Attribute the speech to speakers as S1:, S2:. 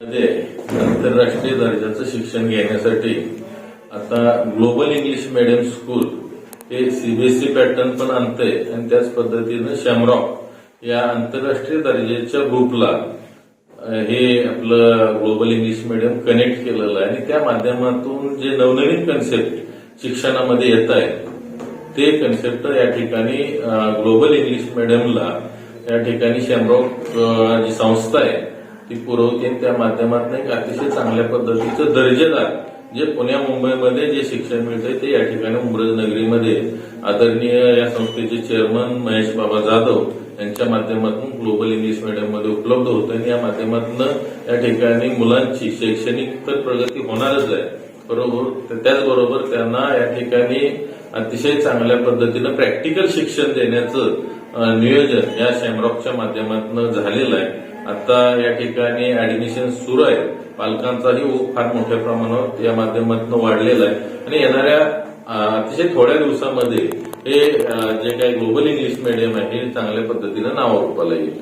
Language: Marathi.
S1: मध्ये आंतरराष्ट्रीय दर्जाचं शिक्षण घेण्यासाठी आता ग्लोबल इंग्लिश मीडियम स्कूल हे सीबीएसई पॅटर्न पण आणतंय. आणि त्याच पद्धतीनं शॅमरॉक या आंतरराष्ट्रीय दर्जाच्या ग्रुपला हे आपलं ग्लोबल इंग्लिश मीडियम कनेक्ट केलेलं आहे. आणि त्या माध्यमातून जे नवनवीन कन्सेप्ट शिक्षणामध्ये येत आहेत ते कन्सेप्ट या ठिकाणी ग्लोबल इंग्लिश मीडियमला या ठिकाणी शॅमरॉक जी संस्था आहे ती पुरवते त्या माध्यमातून एक अतिशय चांगल्या पद्धतीचं दर्जेदार जे पुण्या मुंबईमध्ये जे शिक्षण मिळतंय ते या ठिकाणी उमरज नगरीमध्ये आदरणीय या संस्थेचे चेअरमन महेश बाबा जाधव यांच्या माध्यमातून ग्लोबल इंग्लिश मीडियममध्ये उपलब्ध होतं आणि या माध्यमातून या ठिकाणी मुलांची शैक्षणिक तर प्रगती होणारच आहे. बरोबर त्याचबरोबर त्यांना या ठिकाणी अतिशय चांगल्या पद्धतीनं प्रॅक्टिकल शिक्षण देण्याचं नियोजन या शॅमरॉकच्या माध्यमातून झालेलं आहे. आता या ठिकाणी ऍडमिशन सुरू आहे. पालकांचाही ओघ फार मोठ्या प्रमाणावर या माध्यमातून वाढलेला आहे. आणि येणाऱ्या अतिशय थोड्या दिवसामध्ये हे जे काही ग्लोबल इंग्लिश मीडियम आहे हे चांगल्या पद्धतीनं नावारूपाला येईल.